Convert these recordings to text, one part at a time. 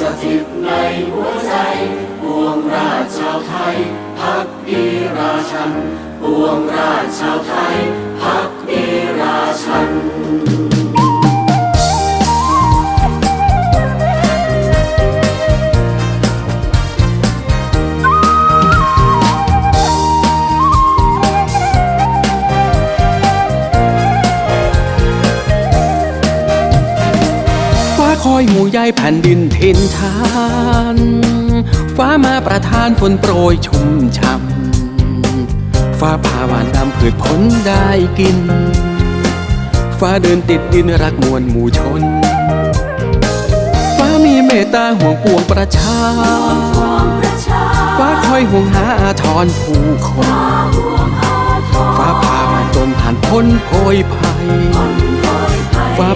สถิตในหัวใจปวงราชชาวไทยพักดีราชันปวงราชชาวไทย อยหมู่ใยแผ่นดินทินทาน ฟ้ามาประทานฝนโปรยชุ่มช่ำฟ้าผ่าหวานดำพืชผลได้กิน ฟ้าเดินติดดินรักมวลหมู่ชน ฟ้ามีเมตตาห่วงปวงประชา ฟ้าคอยห่วงหาอาทรผู้คน ฟ้าผ่าผ่านจนผ่านพ้นโพยภัย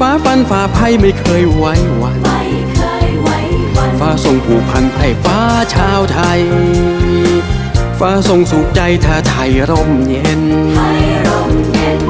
ฟ้าฟันฝ่าภัยไม่เคยไว้วัน ไม่เคยไว้วันฟ้าทรงผูกพันไพร่ฟ้าชาวไทย ฟ้าทรงสุขใจถ้าไทยร่มเย็น ไทยร่มเย็น